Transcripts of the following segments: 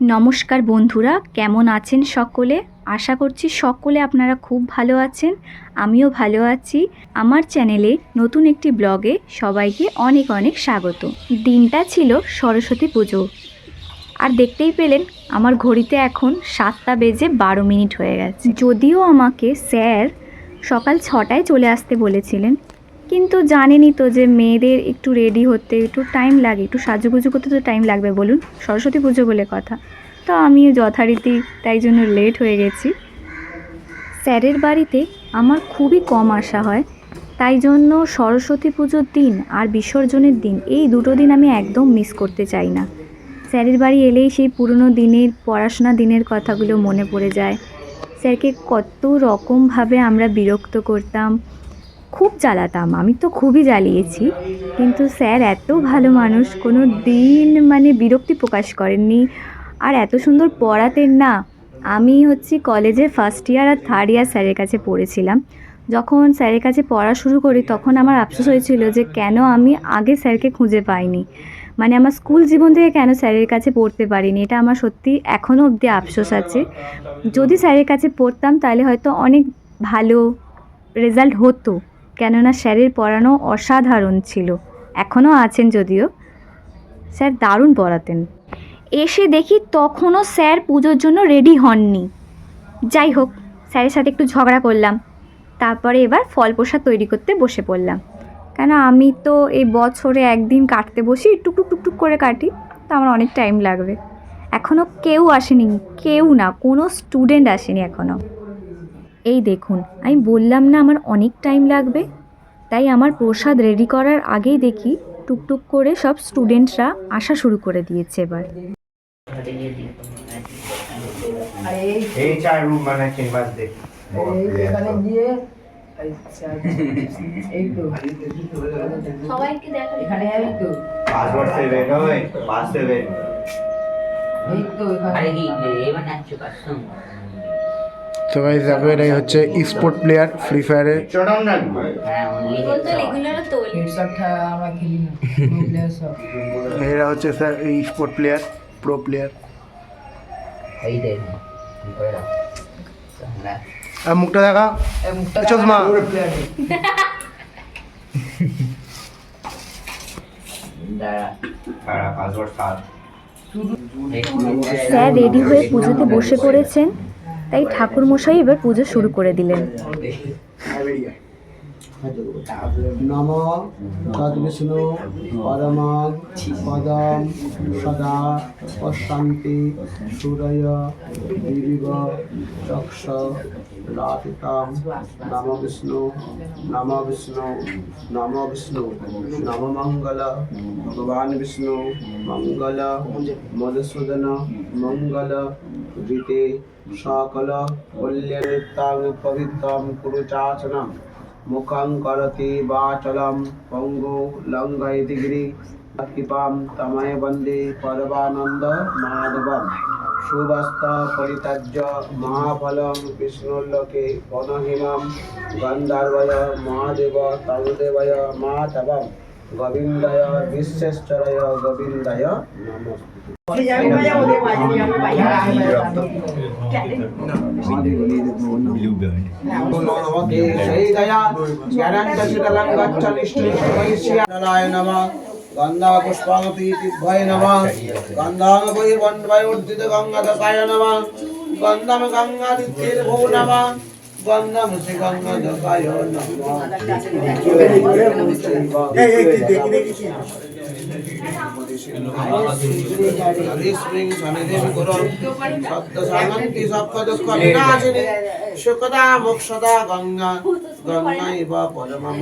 নমস্কার বন্ধুরা, কেমন আছেন সকলে? আশা করছি সকলে আপনারা খুব ভালো আছেন, আমিও ভালো আছি। আমার চ্যানেলে নতুন একটি ব্লগে সবাইকে অনেক অনেক স্বাগত। দিনটা ছিল সরস্বতী পুজো। আর দেখতেই পেলেন, আমার ঘড়িতে এখন সাতটা বেজে বারো মিনিট হয়ে গেছে। যদিও আমাকে স্যার সকাল ছটায় চলে আসতে বলেছিলেন কিন্তু জানেনই তো যে মেয়েদের একটু রেডি হতে একটু টাইম লাগে, একটু সাজুগুজু করতে তো টাইম লাগবে, বলুন। সরস্বতী পুজো বলে কথা। তো আমি যথারীতি তাই জন্য লেট হয়ে গেছি। স্যারের বাড়িতে আমার খুবই কম আসা হয়। তাই জন্য সরস্বতী পুজোর দিন আর বিসর্জনের দিন এই দুটো দিন আমি একদম মিস করতে চাই না। স্যারের বাড়ি এলেই সেই পুরনো দিনের, পড়াশোনা দিনের কথাগুলো মনে পড়ে যায়। স্যারকে কত রকমভাবে আমরা বিরক্ত করতাম খুব জ্বালাতাম, আমি তো খুবই জ্বালিয়েছি। কিন্তু স্যার, এত ভালো মানুষ, কোনো দিন মানে বিরক্তি প্রকাশ করেননি। আর এত সুন্দর পড়াতেন না। আমি হচ্ছি কলেজে ফার্স্ট ইয়ার আর থার্ড ইয়ার স্যারের কাছে পড়েছিলাম। যখন স্যারের কাছে পড়া শুরু করি, তখন আমার আফসোস হয়েছিল যে কেন আমি আগে স্যারকে খুঁজে পাইনি। মানে আমার স্কুল জীবন থেকে কেন স্যারের কাছে পড়তে পারিনি, এটা আমার সত্যি এখনও অবধি আফসোস আছে। যদি স্যারের কাছে পড়তাম, তাহলে হয়তো অনেক ভালো রেজাল্ট হতো। কেননা স্যারের পড়ানো অসাধারণ ছিল। এখনও আছেন যদিও। স্যার দারুণ পড়াতেন। এসে দেখি তখনও স্যার পুজোর জন্য রেডি হননি। যাই হোক, স্যারের সাথে একটু ঝগড়া করলাম। তারপরে এবার ফল প্রসাদ তৈরি করতে বসে পড়লাম। কেন আমি তো এই বছরে একদিন কাটতে বসি টুকটুক টুকটুক করে কাটি, তো আমার অনেক টাইম লাগবে। এখনও কেউ আসেনি, কেউ না, কোনো স্টুডেন্ট আসেনি এখনও। এই দেখুন আমি বললাম না আমার অনেক টাইম লাগবে? তাই আমার প্রসাদ রেডি করার আগেই দেখি টুকটুক করে সব স্টুডেন্টরা আসা শুরু করে দিয়েছে এবার। এই এই তো। তো গাইজ দেখো এটাই হচ্ছে স্পোর্ট প্লেয়ার ফ্রি ফায়ারে হ্যাঁ আমরা না প্লেয়ার এরা হচ্ছে স্যার এই স্পোর্ট প্লেয়ার প্রো প্লেয়ার মুখটা দেখা। চশমা। স্যার রেডি হয়ে পুজোতে বসে পড়েছেন? তাই ঠাকুরমশাই এবার পুজো শুরু করে দিলেন। নম। তদ্বিষ্ণু পরমং পদম সদা পশান্তি সূরয় চক্ষ রাতিতাম নম বিষ্ণু নম বিষ্ণু নম বিষ্ণু, নম মঙ্গল, ভগবান বিষ্ণু, মঙ্গল, মধুসূদন, মঙ্গল ঋতে সকল কল্যাণিতাং পবিত্রং কুরু চাচনম মুখং করতি বাচলম পঙ্গু লঙ্ঘয়তি গিরি। কৃপাম তময় বন্দে পরবানন্দ মাধবম। সুবস্ত পরিত্য মহাফলম বিষ্ণুর্লোকে বনহিমম গন্ধর্বয় মহাদেব তনুদেবয় মাধবম গোবিন্দয় বিশ্বেশ্বরয় গোবিন্দয় নমস্তে নমকে সেই দয়া জ্ঞানাঞ্চ শীতলং গচ্ছ নিষ্ঠুরায় নমঃ গন্ধা পুষ্পাঙ্গীতিভ্যয় নমঃ গন্ধাং গন্ধম গন্ধম শ্রী গঙ্গাদকায় নমঃ সুখদা, মোক্ষদা, গঙ্গা। গঙ্গাইব পরমং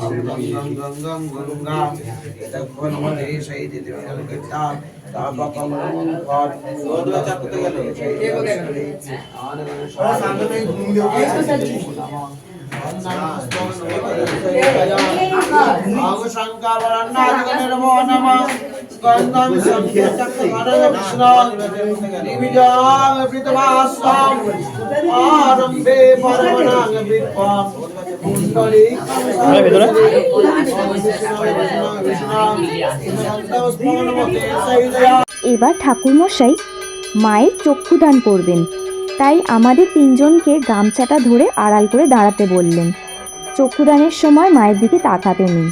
গঙ্গং গঙ্গং, গঙ্গা। তখন সেই দিদি কীর্তা তাপকম নমং পর দোদা সেই আনন্দ এবার ঠাকুরমশাই মায়ের চক্ষুদান করবেন। তাই আমাদের তিনজনকে গামছাটা ধরে আড়াল করে দাঁড়াতে বললেন। চক্ষুদানের সময় মায়ের দিকে তাকাতে নেই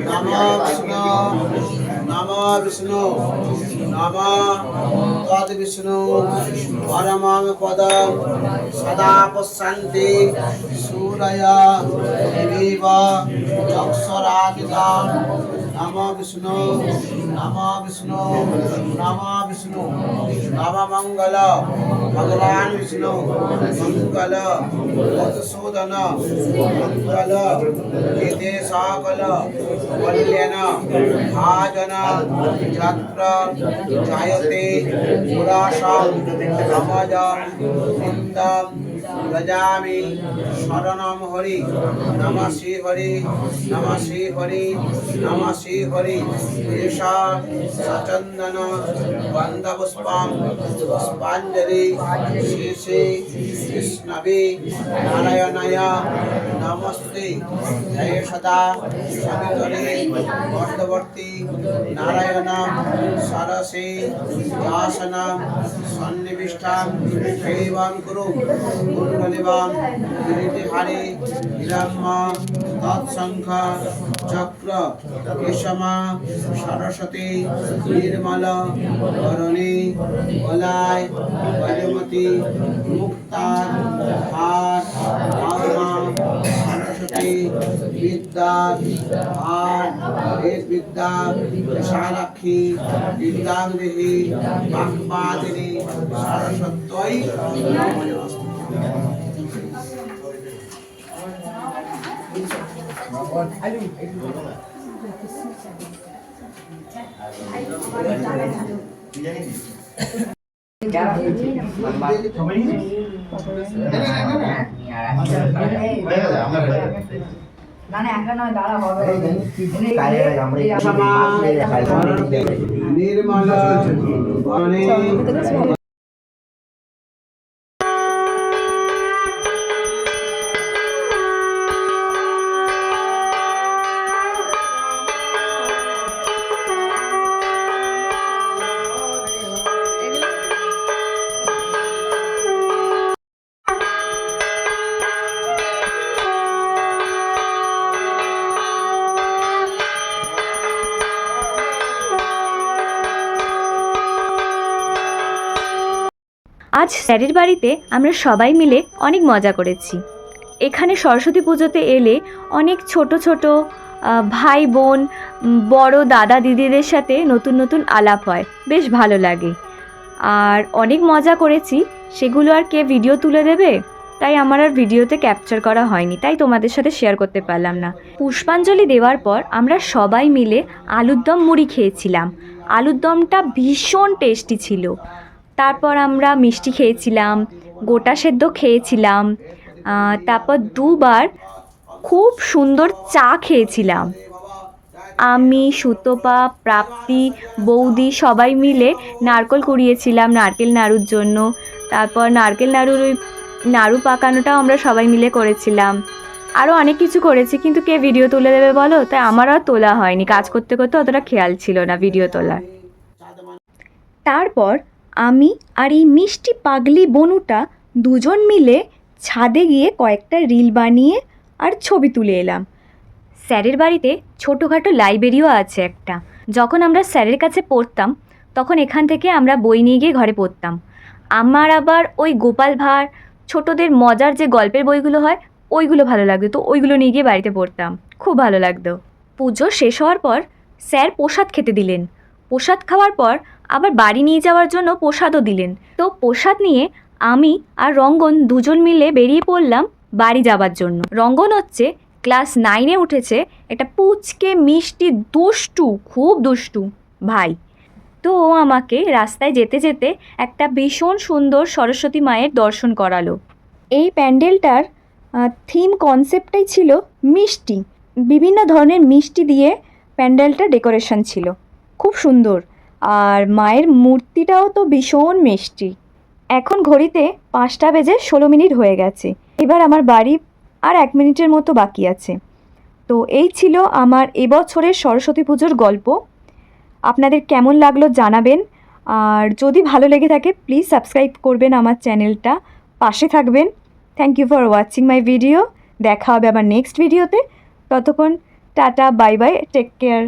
নম বিষ্ণু নম বিষ্ণু নম তদ বিষ্ণু পরমং পদম সদা পশ্যন্তি সূরয় দিবিব নম বিষ্ণু নম বিষ্ণু নম বিষ্ণু নম মঙ্গল ভগবান বিষ্ণু মঙ্গল মধুসূদন মঙ্গল এতে সকল কল্যাণ ভাজন যত্র জায়তে পুরাশং সমাজম বৃন্দম ব্রজামি শরণম হরি নম শ্রী হরি নম শ্রী হরি নম শ্রী হরি। এষা সচন্দন বন্দপুষ্পম পুষ্পাঞ্জলি শ্রী শ্রী কৃষ্ণবে নারায়ণায় নমস্তে। জয় সদা সবিতরে বর্ধবর্তী নারায়ণ সরসে দাসন সন্নিবিষ্টাম কুরু কুণ্ডলিবাং গিরিটিহারে হিরম্য তৎসংখ চক্র, কেশমা, সরস্বতী, নির্মল করণী বলায় বজমতি মুক্তা, হার সরস্বতী, বিদ্যা আর বেদ বিদ্যা শালাক্ষী বিদ্যাগৃহী বাক্পাদিনী, সরস্বত্যই নমঃ না না একটা নয় দাঁড়া হবে নির্মল আজ স্যারের বাড়িতে আমরা সবাই মিলে অনেক মজা করেছি। এখানে সরস্বতী পুজোতে এলে অনেক ছোট ছোট ভাই বোন বড় দাদা দিদিদের সাথে নতুন নতুন আলাপ হয়। বেশ ভালো লাগে। আর অনেক মজা করেছি। সেগুলো আর কে ভিডিও তুলে দেবে? তাই আমার আর ভিডিওতে ক্যাপচার করা হয়নি। তাই তোমাদের সাথে শেয়ার করতে পারলাম না। পুষ্পাঞ্জলি দেওয়ার পর আমরা সবাই মিলে আলুর দম মুড়ি খেয়েছিলাম। আলুর দমটা ভীষণ টেস্টি ছিল। তারপর আমরা মিষ্টি খেয়েছিলাম, গোটা সেদ্ধ খেয়েছিলাম তারপর দুবার খুব সুন্দর চা খেয়েছিলাম। আমি, সুতপা, প্রাপ্তি, বৌদি সবাই মিলে নারকল কুড়িয়েছিলাম নারকেল নাড়ুর জন্য। তারপর নারকেল নাড়ুর ওই নাড়ু পাকানোটাও আমরা সবাই মিলে করেছিলাম। আরও অনেক কিছু করেছি, কিন্তু কে ভিডিও তুলে দেবে বলো? তাই আমার আর তোলা হয়নি। কাজ করতে করতে অতটা খেয়াল ছিল না ভিডিও তোলার। তারপর আমি আর এই মিষ্টি পাগলি বনুটা দুজন মিলে ছাদে গিয়ে কয়েকটা রিল বানিয়ে আর ছবি তুলে এলাম। স্যারের বাড়িতে ছোটোখাটো লাইব্রেরিও আছে একটা। যখন আমরা স্যারের কাছে পড়তাম, তখন এখান থেকে আমরা বই নিয়ে গিয়ে ঘরে পড়তাম। আমার আবার ওই গোপাল ভাঁড়, ছোটদের মজার যে গল্পের বইগুলো হয়, ওইগুলো ভালো লাগতো। তো ওইগুলো নিয়ে গিয়ে বাড়িতে পড়তাম। খুব ভালো লাগতো। পুজো শেষ হওয়ার পর স্যার প্রসাদ খেতে দিলেন। প্রসাদ খাওয়ার পর আবার বাড়ি নিয়ে যাওয়ার জন্য প্রসাদও দিলেন। তো প্রসাদ নিয়ে আমি আর রঙ্গন দুজন মিলে বেরিয়ে পড়লাম বাড়ি যাবার জন্য। রঙ্গন হচ্ছে ক্লাস নাইনে উঠেছে, একটা পুচকে, মিষ্টি, দুষ্টু, খুব দুষ্টু ভাই। তো ও আমাকে রাস্তায় যেতে যেতে একটা ভীষণ সুন্দর সরস্বতী মায়ের দর্শন করালো। এই প্যান্ডেলটার থিম কনসেপ্টটাই ছিল মিষ্টি। বিভিন্ন ধরনের মিষ্টি দিয়ে প্যান্ডেলটা ডেকোরেশন ছিল। খুব সুন্দর। আর মায়ের মূর্তিটাও তো ভীষণ মিষ্টি। এখন ঘড়িতে পাঁচটা বেজে ষোলো মিনিট হয়ে গেছে। এবার আমার বাড়ি আর এক মিনিটের মতো বাকি আছে। তো এই ছিল আমার এবছরের সরস্বতী পুজোর গল্প। আপনাদের কেমন লাগল জানাবেন। আর যদি ভালো লেগে থাকে প্লিজ সাবস্ক্রাইব করবেন আমার চ্যানেলটা। পাশে থাকবেন। Thank you for watching my video দেখা হবে আবার নেক্সট ভিডিওতে ততক্ষণ tata bye bye take care